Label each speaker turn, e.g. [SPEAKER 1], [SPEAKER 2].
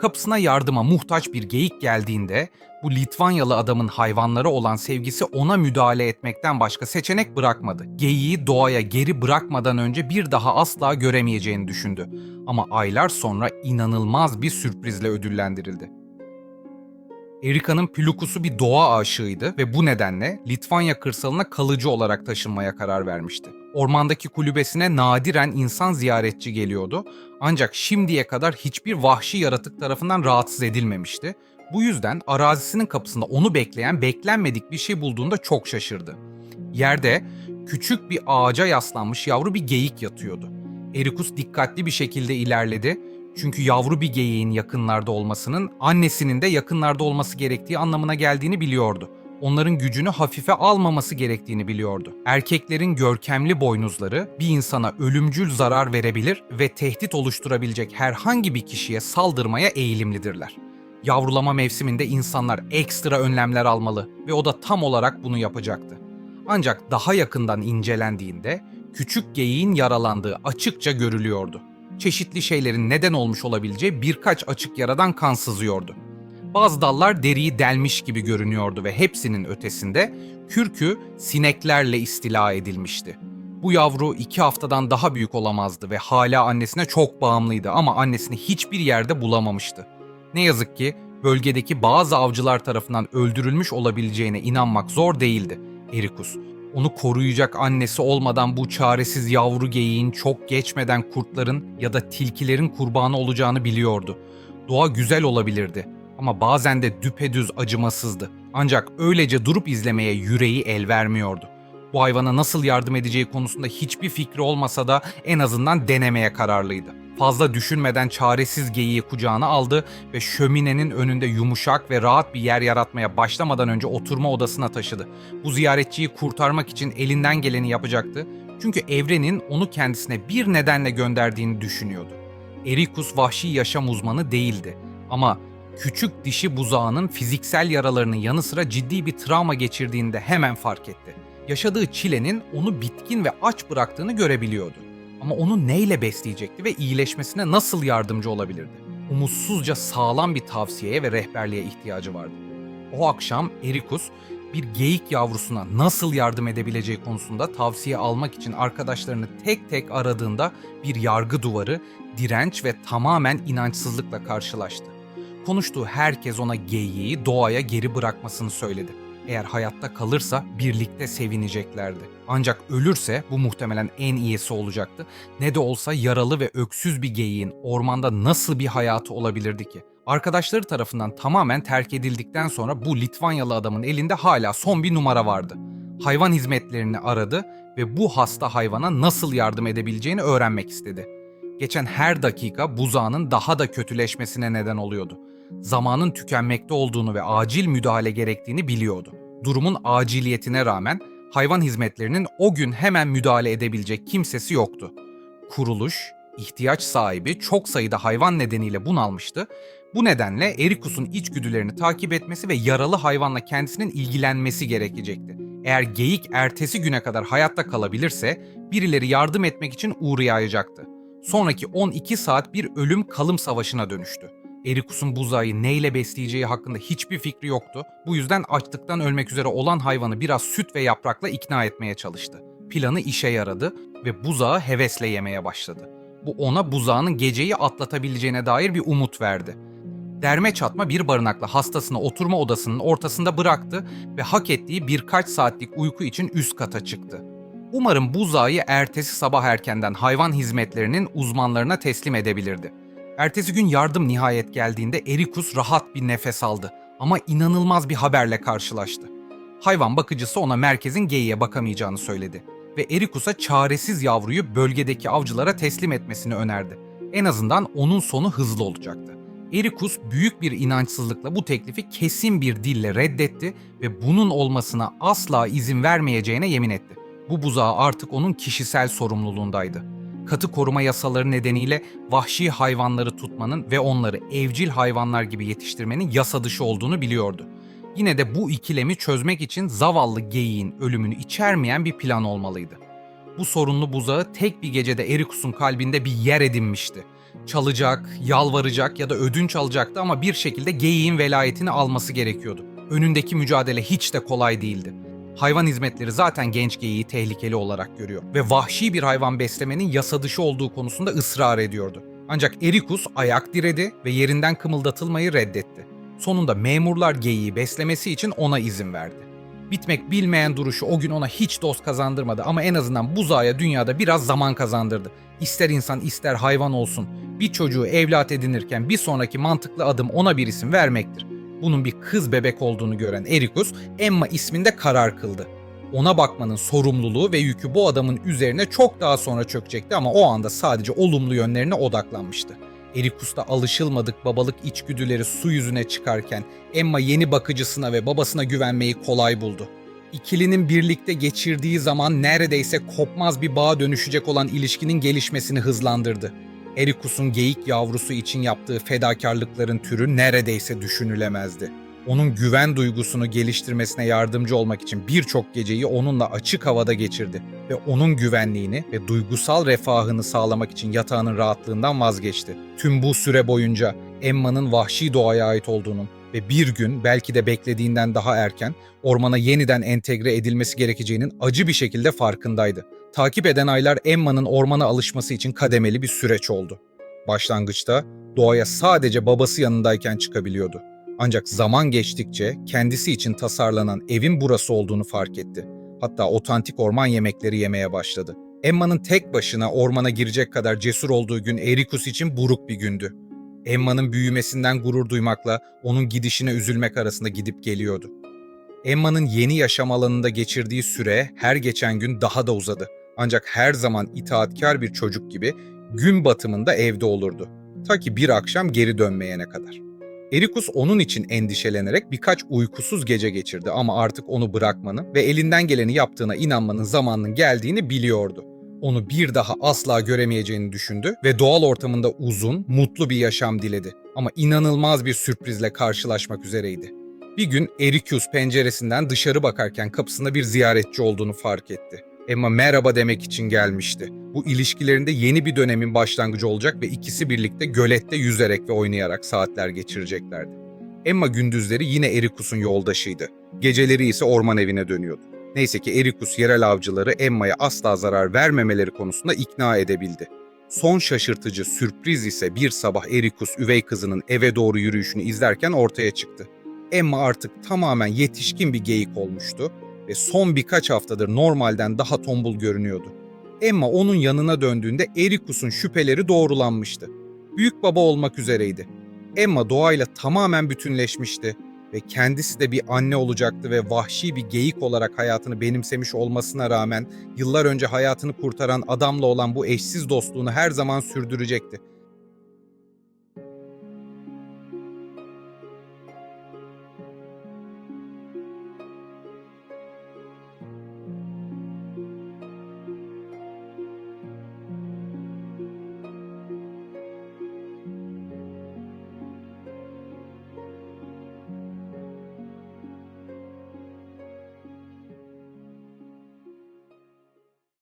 [SPEAKER 1] Kapısına yardıma muhtaç bir geyik geldiğinde bu Litvanyalı adamın hayvanlara olan sevgisi ona müdahale etmekten başka seçenek bırakmadı. Geyiği doğaya geri bırakmadan önce bir daha asla göremeyeceğini düşündü. Ama aylar sonra inanılmaz bir sürprizle ödüllendirildi. Erika'nın Pilukus'u bir doğa aşığıydı ve bu nedenle Litvanya kırsalına kalıcı olarak taşınmaya karar vermişti. Ormandaki kulübesine nadiren insan ziyaretçi geliyordu ancak şimdiye kadar hiçbir vahşi yaratık tarafından rahatsız edilmemişti. Bu yüzden arazisinin kapısında onu bekleyen beklenmedik bir şey bulduğunda çok şaşırdı. Yerde küçük bir ağaca yaslanmış yavru bir geyik yatıyordu. Erikus dikkatli bir şekilde ilerledi çünkü yavru bir geyiğin yakınlarda olmasının annesinin de yakınlarda olması gerektiği anlamına geldiğini biliyordu. Onların gücünü hafife almaması gerektiğini biliyordu. Erkeklerin görkemli boynuzları bir insana ölümcül zarar verebilir ve tehdit oluşturabilecek herhangi bir kişiye saldırmaya eğilimlidirler. Yavrulama mevsiminde insanlar ekstra önlemler almalı ve o da tam olarak bunu yapacaktı. Ancak daha yakından incelendiğinde küçük geyiğin yaralandığı açıkça görülüyordu çeşitli şeylerin neden olmuş olabileceği birkaç açık yaradan kan sızıyordu. Bazı dallar deriyi delmiş gibi görünüyordu ve hepsinin ötesinde kürkü sineklerle istila edilmişti. Bu yavru iki haftadan daha büyük olamazdı ve hala annesine çok bağımlıydı ama annesini hiçbir yerde bulamamıştı. Ne yazık ki bölgedeki bazı avcılar tarafından öldürülmüş olabileceğine inanmak zor değildi. Erikus, onu koruyacak annesi olmadan bu çaresiz yavru geyiğin çok geçmeden kurtların ya da tilkilerin kurbanı olacağını biliyordu. Doğa güzel olabilirdi ama bazen de düpedüz acımasızdı. Ancak öylece durup izlemeye yüreği el vermiyordu. Bu hayvana nasıl yardım edeceği konusunda hiçbir fikri olmasa da en azından denemeye kararlıydı. Fazla düşünmeden çaresiz geyiği kucağına aldı ve şöminenin önünde yumuşak ve rahat bir yer yaratmaya başlamadan önce oturma odasına taşıdı. Bu ziyaretçiyi kurtarmak için elinden geleni yapacaktı. Çünkü evrenin onu kendisine bir nedenle gönderdiğini düşünüyordu. Erikus vahşi yaşam uzmanı değildi ama küçük dişi buzağının fiziksel yaralarının yanı sıra ciddi bir travma geçirdiğinde hemen fark etti. Yaşadığı çilenin onu bitkin ve aç bıraktığını görebiliyordu. Ama onu neyle besleyecekti ve iyileşmesine nasıl yardımcı olabilirdi? Umutsuzca sağlam bir tavsiyeye ve rehberliğe ihtiyacı vardı. O akşam Erikus bir geyik yavrusuna nasıl yardım edebileceği konusunda tavsiye almak için arkadaşlarını tek tek aradığında bir yargı duvarı, direnç ve tamamen inançsızlıkla karşılaştı. Konuştuğu herkes ona geyiği doğaya geri bırakmasını söyledi. Eğer hayatta kalırsa birlikte sevineceklerdi. Ancak ölürse bu muhtemelen en iyisi olacaktı. Ne de olsa yaralı ve öksüz bir geyiğin ormanda nasıl bir hayatı olabilirdi ki? Arkadaşları tarafından tamamen terk edildikten sonra bu Litvanyalı adamın elinde hala son bir numara vardı. Hayvan hizmetlerini aradı ve bu hasta hayvana nasıl yardım edebileceğini öğrenmek istedi. Geçen her dakika buzağının daha da kötüleşmesine neden oluyordu zamanın tükenmekte olduğunu ve acil müdahale gerektiğini biliyordu. Durumun aciliyetine rağmen hayvan hizmetlerinin o gün hemen müdahale edebilecek kimsesi yoktu. Kuruluş, ihtiyaç sahibi çok sayıda hayvan nedeniyle bunalmıştı. Bu nedenle Erikus'un içgüdülerini takip etmesi ve yaralı hayvanla kendisinin ilgilenmesi gerekecekti. Eğer geyik ertesi güne kadar hayatta kalabilirse birileri yardım etmek için uğrayacaktı. Sonraki 12 saat bir ölüm kalım savaşına dönüştü. Erikus'un buzağı neyle besleyeceği hakkında hiçbir fikri yoktu. Bu yüzden açlıktan ölmek üzere olan hayvanı biraz süt ve yaprakla ikna etmeye çalıştı. Planı işe yaradı ve buzağı hevesle yemeye başladı. Bu ona buzağının geceyi atlatabileceğine dair bir umut verdi. Derme çatma bir barınakla hastasını oturma odasının ortasında bıraktı ve hak ettiği birkaç saatlik uyku için üst kata çıktı. Umarım buzağı ertesi sabah erkenden hayvan hizmetlerinin uzmanlarına teslim edebilirdi. Ertesi gün yardım nihayet geldiğinde Erikus rahat bir nefes aldı ama inanılmaz bir haberle karşılaştı. Hayvan bakıcısı ona merkezin geyiğe bakamayacağını söyledi ve Erikus'a çaresiz yavruyu bölgedeki avcılara teslim etmesini önerdi. En azından onun sonu hızlı olacaktı. Erikus büyük bir inançsızlıkla bu teklifi kesin bir dille reddetti ve bunun olmasına asla izin vermeyeceğine yemin etti. Bu buzağı artık onun kişisel sorumluluğundaydı katı koruma yasaları nedeniyle vahşi hayvanları tutmanın ve onları evcil hayvanlar gibi yetiştirmenin yasa dışı olduğunu biliyordu. Yine de bu ikilemi çözmek için zavallı geyiğin ölümünü içermeyen bir plan olmalıydı. Bu sorunlu buzağı tek bir gecede Erikus'un kalbinde bir yer edinmişti çalacak, yalvaracak ya da ödünç alacaktı ama bir şekilde geyiğin velayetini alması gerekiyordu. Önündeki mücadele hiç de kolay değildi. Hayvan hizmetleri zaten genç geyiği tehlikeli olarak görüyor ve vahşi bir hayvan beslemenin yasa dışı olduğu konusunda ısrar ediyordu. Ancak Erikus ayak diredi ve yerinden kımıldatılmayı reddetti. Sonunda memurlar geyiği beslemesi için ona izin verdi. Bitmek bilmeyen duruşu o gün ona hiç dost kazandırmadı ama en azından buzağıya dünyada biraz zaman kazandırdı. İster insan ister hayvan olsun bir çocuğu evlat edinirken bir sonraki mantıklı adım ona bir isim vermektir. Bunun bir kız bebek olduğunu gören Erikus, Emma isminde karar kıldı. Ona bakmanın sorumluluğu ve yükü bu adamın üzerine çok daha sonra çökecekti ama o anda sadece olumlu yönlerine odaklanmıştı. Erikus'ta alışılmadık babalık içgüdüleri su yüzüne çıkarken Emma yeni bakıcısına ve babasına güvenmeyi kolay buldu. İkilinin birlikte geçirdiği zaman neredeyse kopmaz bir bağa dönüşecek olan ilişkinin gelişmesini hızlandırdı. Erikus'un geyik yavrusu için yaptığı fedakarlıkların türü neredeyse düşünülemezdi. Onun güven duygusunu geliştirmesine yardımcı olmak için birçok geceyi onunla açık havada geçirdi ve onun güvenliğini ve duygusal refahını sağlamak için yatağının rahatlığından vazgeçti. Tüm bu süre boyunca Emma'nın vahşi doğaya ait olduğunun ve bir gün belki de beklediğinden daha erken ormana yeniden entegre edilmesi gerekeceğinin acı bir şekilde farkındaydı. Takip eden aylar Emma'nın ormana alışması için kademeli bir süreç oldu. Başlangıçta doğaya sadece babası yanındayken çıkabiliyordu. Ancak zaman geçtikçe kendisi için tasarlanan evin burası olduğunu fark etti. Hatta otantik orman yemekleri yemeye başladı. Emma'nın tek başına ormana girecek kadar cesur olduğu gün Erikus için buruk bir gündü. Emma'nın büyümesinden gurur duymakla onun gidişine üzülmek arasında gidip geliyordu. Emma'nın yeni yaşam alanında geçirdiği süre her geçen gün daha da uzadı. Ancak her zaman itaatkar bir çocuk gibi gün batımında evde olurdu. Ta ki bir akşam geri dönmeyene kadar. Erikus onun için endişelenerek birkaç uykusuz gece geçirdi ama artık onu bırakmanın ve elinden geleni yaptığına inanmanın zamanının geldiğini biliyordu. Onu bir daha asla göremeyeceğini düşündü ve doğal ortamında uzun, mutlu bir yaşam diledi. Ama inanılmaz bir sürprizle karşılaşmak üzereydi. Bir gün Erikus penceresinden dışarı bakarken kapısında bir ziyaretçi olduğunu fark etti. Emma merhaba demek için gelmişti. Bu ilişkilerinde yeni bir dönemin başlangıcı olacak ve ikisi birlikte gölette yüzerek ve oynayarak saatler geçireceklerdi. Emma gündüzleri yine Erikus'un yoldaşıydı. Geceleri ise orman evine dönüyordu. Neyse ki Erikus yerel avcıları Emma'ya asla zarar vermemeleri konusunda ikna edebildi. Son şaşırtıcı sürpriz ise bir sabah Erikus üvey kızının eve doğru yürüyüşünü izlerken ortaya çıktı. Emma artık tamamen yetişkin bir geyik olmuştu ve son birkaç haftadır normalden daha tombul görünüyordu. Emma onun yanına döndüğünde Erikus'un şüpheleri doğrulanmıştı. Büyük baba olmak üzereydi. Emma doğayla tamamen bütünleşmişti ve kendisi de bir anne olacaktı ve vahşi bir geyik olarak hayatını benimsemiş olmasına rağmen yıllar önce hayatını kurtaran adamla olan bu eşsiz dostluğunu her zaman sürdürecekti.